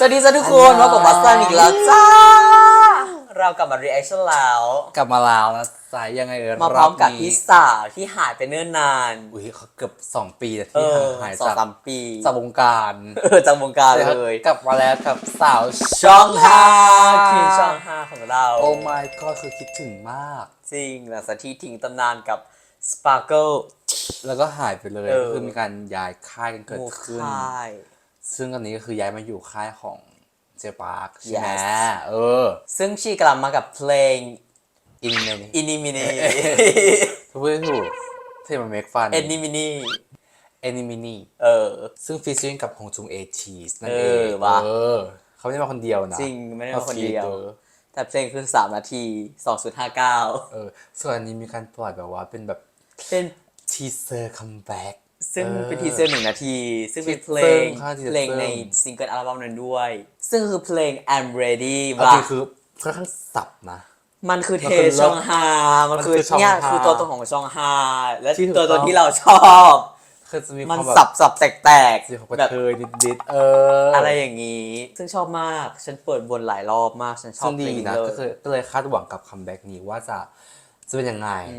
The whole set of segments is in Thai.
สวัสดีจ้าทุกคนอันยองมากับบัสซันอีกแล้วจ้า เรากลับมา reaction แล้ว กลับมาแล้วนะสายยังไงเออมาพร้อมกับนี้พี่สาวที่หายไปเนิ่นนาน อุ้ยเขาเกือบสองปีแล้วเอที่อหายสองจากสามปีจากวงการเออจากวงการเลย กลับมาแล้วกับสาวช่องห้าคือช่องห้าของเรา โอ้ my god คือคิดถึงมาก จริงหลังจากที่ทิ้งตำนานกับ Sparkle แล้วก็หายไปเลยเออคือมีการย้ายค่ายกันเกิดหมูขึ้นค่าย ซึ่งตอนนี้ก็คือย้ายมาอยู่ค่ายของเจปาร์คใช่ไหม Yes เออ ซึ่งชีกลับมากับเพลง อินเมนอินิมินีทุกคนถูกเทมาเมกฟันเอ็นิมินีเอนิมินีเออ ซึ่งฟีเจอริงกับฮงจุงเอทีสนั่นเอเอองว่ะ เออ เขาไม่ได้มาคนเดียวนะจริงไม่ได้มาคนเดียว ออแต่เพลงคือ 3 นาที 2.59 เออ ส่วนอันนี้มีการปล่อยแบบว่าเป็นแบบเป็นทีเซอร์คัมแบ็ก ซึ่งเป็นทีเซอร์หนึ่งนาที ซึ่งเป็นเพลงซึ่งค่ะทีเซอร์เพลงในซิงเกิลอัลบั้มนั้นด้วย ซึ่งคือเพลง I'm Ready เอาว่ะจริงคือค่อนข้างสับนะ มันคือเทมันคือชองฮา มันคือมันคือชองฮาเนี่ยคือตัวตนของชองฮา และที่ถูกตัวตต้นอง ที่เราชอบ คือจะมีคมันวามแบบสับสับแตกแตกสีของกแบระบเทยนิดๆเออออะไรอย่างนี้ ซึ่งชอบมาก ฉันเปิดวนหลายรอบมาก ฉันชอซึ่บงเพดีลงนี้นะเลก็คืยอก็เลยคาดหวังกับคัมแบ็กนี้ว่าจะจะเป็นยังไง อ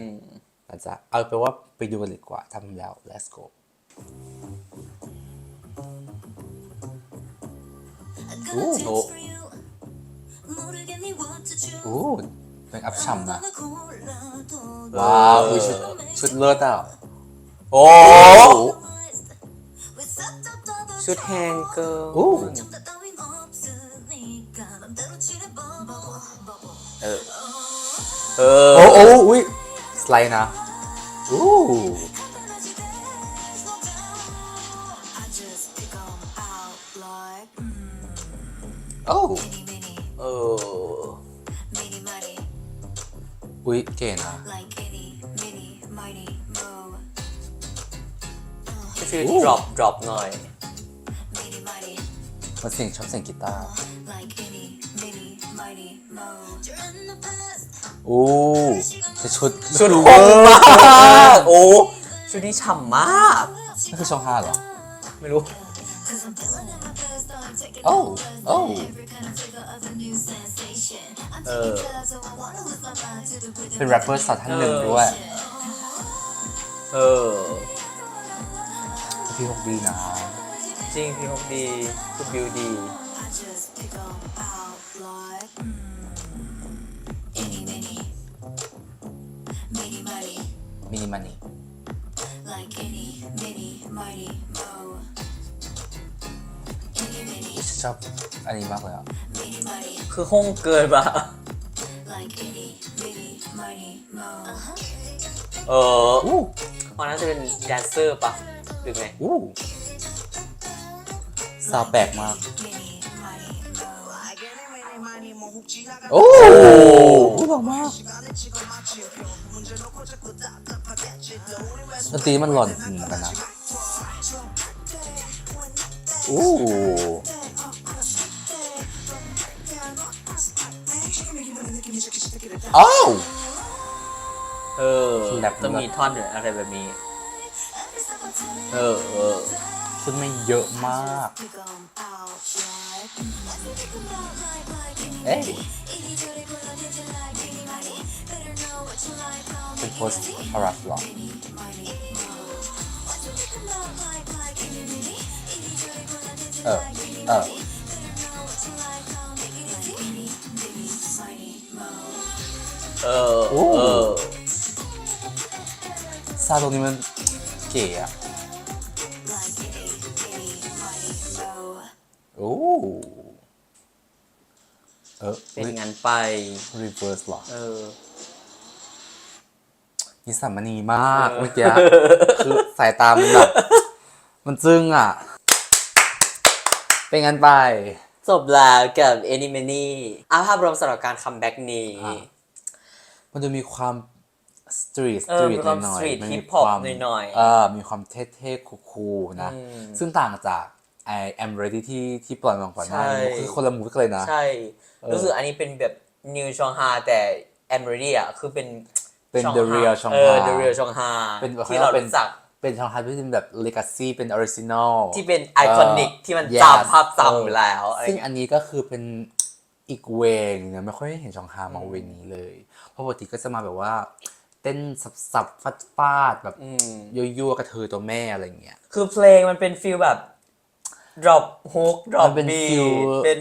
าจจะเอาไปนว่าไปดูกันดีกว่าทำแล้ว let's go โอ้โหอู้เป็นอัพช่ำนะ ว้าว้าววอุ๊ยชุดชุดเลิศอะ โอ้โอ้ชุดแฮงเกิลอู้เออ เออ โอ้โอ้อุ้ยส ไลด์นะอู้โอ้เอออุ้ยเก่งนะชื่อ drop drop หน่อยมันเสียงชอบเสียงกีตาร์ โอ้แต่ชุดชุดเวคอมร์มากโอ้ชุดนี้ฉ่ำมากนั่นคือช่องห้าเหรอ ไม่รู้ โอ้โอ้เออเป็นแรปเปอร์สาวท่านหนึ่งด้วย เออ พี่ฮกดีนะ จริง พี่ฮกดีคุณบิวดี มินิมันนี่ฉันชอบอันนี้มากเลยอะคือห้องเกินปะเอออู้มันน่าจะเป็นแดนเซอร์ปะหรือไงอู้ซาวแปลกมาก โอ้อู้หล่อมาก ดนตรีมันหล่อนเหมือนกันนะอู้อ้าวเออแรปต้องมีท่อนหรืออะไรแบบนี้ เออเออชุดไม่เยอะมาก เอ๊ะ เป็นโพสต์พารัสหรอเออ เออ เออ โอ้ เออ ซาตรงนี้มันเก๋อะโอ้ เออ เป็นงานไปรีเวิร์สหรอ เออ นิสัมมณีมากเออเมื่อกี้คือสายตามันแบบมันจึ้งอะ เป็นงั้นไป จบแล้วกับ a n i m a n y อาภาพรวมสำหรับการคัมแบ็กนี้ อะ มันจะมีความสตรีทสเอตอรีมีทความหน่อย street ๆ มัน hip มี hop ความหน่อยๆเออมีความเท่ๆคูลๆนะ อืมซึ่งต่างจาก I am ready ที่ที่ปล่อยมาก่อนหน้านี้ใช่ คือคนละมูฟกันเลยนะ ใช่เออรู้สึกอันนี้เป็นแบบ New ชองฮาแต่ a m r e d y อะ คือเป็น เป็นชอง The ฮา Real ชองเอฮาอ The Real ชองฮาเป็นที่เราเป็น รู้จักเป็นชองฮาที่เป็นแบบเลกาซีเป็นออริจินอลที่เป็นไอคอนิกที่มัน yes จำภาพจำอยู่แล้วอะไรซึ่งเงี้ยอันนี้ก็คือเป็นอีกเวงเนี่ยไม่ค่อยได้เห็นชองฮามาเวนี้เลย เพราะปกติก็จะมาแบบว่า เต้นสับสับฟาดฟาดๆแบบยั่วๆกระเทยตัวแม่อะไรอย่างเงี้ย คือเพลงมันเป็นฟิลแบบ drop hook drop มันเป็น beat feel เป็น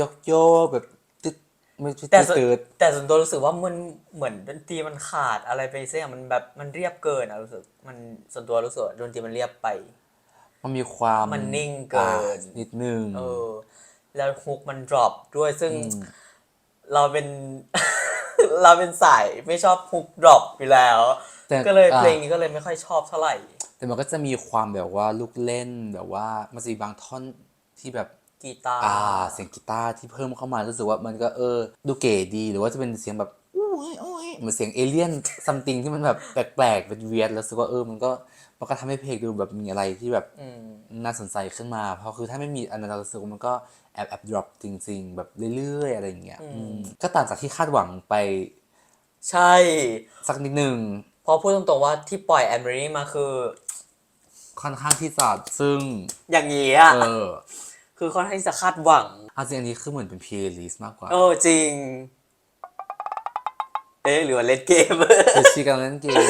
ยกโยกแบบตึ๊ดไม่ใช่แต่ส่วนตึ๊ดแต่ส่วนตัวรู้สึกว่ามันเหมือนดนตรีมันขาดอะไรไปสักอย่างมันแบบมันเรียบเกินอะรู้สึกมันส่วนตัวรู้สึกว่าดนตรีมันเรียบไป มันมีความมันนิ่งเกินอ่านิดนึงเออ แล้วฮุกมัน drop ด้วยซึ่งเราเป็น เราเป็นสายไม่ชอบฮุก drop อยู่แล้วแต่ก็เลยอ่าเพลงนี้ก็เลยไม่ค่อยชอบเท่าไหร่ แต่มันก็จะมีความแบบว่าลูกเล่นแบบว่ามันจะมีบางท่อนที่แบบ กีตาร์อ่าเสียงกีตาร์ที่เพิ่มเข้ามารู้สึกว่ามันก็เออ ดูเก๋ดีหรือว่าจะเป็นเสียงแบบอุ้ยอุ้ยเหมือนเสียงเอเลี่ยนซัมติงที่มันแบบแปลกๆเป็นเวียดแล้วรู้สึกว่าเออมันก็มันก็ทำให้เพลงดูแบบมีอะไรที่แบบน่าสนใจขึ้นมา เพราะคือถ้าไม่มีอันนั้นเรารู้สึกว่ามันก็แอบแอบดรอปจริง ๆ แบบเรื่อยๆอะไรอย่างเงี้ยอืมก็ต่างจากที่คาดหวังไปใช่ สักนิดหนึ่งเพราะพูดตรงๆว่าที่ปล่อยแอมเบอรี่มาคือ ค่อนข้างที่จะซึ่ง อย่างนี้อะเออ คือค่อนข้างที่จะคาดหวัง เอาจริงอันนี้คือเหมือนเป็นเพลย์ลิสต์มากกว่าเออจริง เอ๊ะหรือว่าเล่นเกม คือชีกันเล่นเกม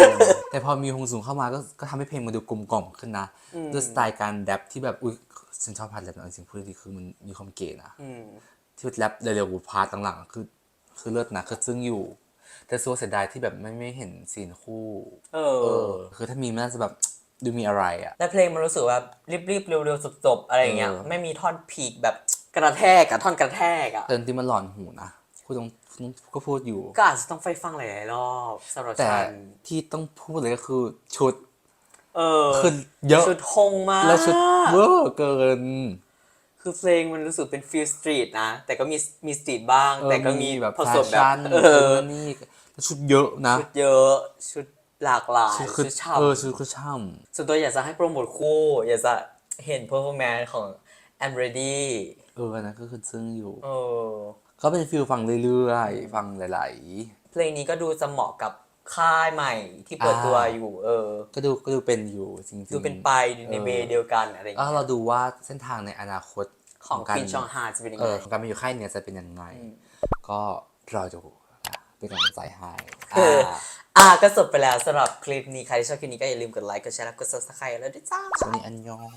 แต่พอมีฮงสูงเข้ามาก็ก็ทำให้เพลงมันดูกลมกล่อมขึ้นนะด้วยสไตล์การแรปที่แบบ อุ้ยฉันชอบพาร์ทแรปนะจริงๆพูดดีคือมันมีความเก๋นะที่แรปเร็วๆพาร์ทหลังๆคือ คือเลิศนะคือซึ่งอยู่ แต่ซัวาเสียดายที่แบบไม่ไม่เห็นซีนคู่ เอเอออ คือถ้ามีมันน่าจะแบบ ดูมีอะไรอะ และเพลงมันรู้สึกว่ารีบๆเร็วๆจบๆอะไรอย่างเงี้ยเออ ไม่มีท่อนพีคแบบกระแทกกับท่อนกระแทกอะแต่จริงๆมันหลอนหูนะพูดตรงก็พูดอยู่ ก็อาจจะต้องไปฟังหลายๆรอบสำหรับแต่ฉันที่ต้องพูดเลยก็คือชุดเออคือเยอะ ชุดฮงมาก แล้วชุดเวอร์เกิน คือเพลงมันรู้สึกเป็นฟิลสตรีทนะ แต่ก็มีมีสตรีทบ้าง เออแต่ก็มีแบบผแฟสมแบบชั่นเอเอออนี่แล้วชุดเยอะนะ ชุดเยอะชุด หลากหลายชุดชุคือดฉ่เออชุดคือช่ำส่วนตัวอยากจะให้โปรโมทคู่ อยากจะเห็นเพอร์ฟอร์แมนซ์ของ I'm Ready ำเอออันนั้นก็คือซึ้งอยู่ เออก็เป็นฟิลฟังเรื่อยๆ ฟังหลาย เพลงนี้ก็ดูจะเหมาะกับค่ายใหม่ที่เปิดตัวอยู่ เออ ๆ ก็ดูก็ดูเป็นอยู่จริงๆดูเป็นไปในเบเดียวกันอะไรอย่างก็เงี้ยเราดูว่าเส้นทางในอนาคตของการคินชองฮาจะเป็นยังเอไง อของการมาอยู่ค่ายเนี่ยจะเป็นยังไง ก็รอดู อะเป็นกำลังใจให้เอออ่าอะก็จบไปแล้วสำหรับคลิปนี้ใครที่ชอบคลิปนี้ก็อย่าลืมกดไลค์กดแชร์และกด subscribe แล้วด้วยจ้าสวัสดีอันยอง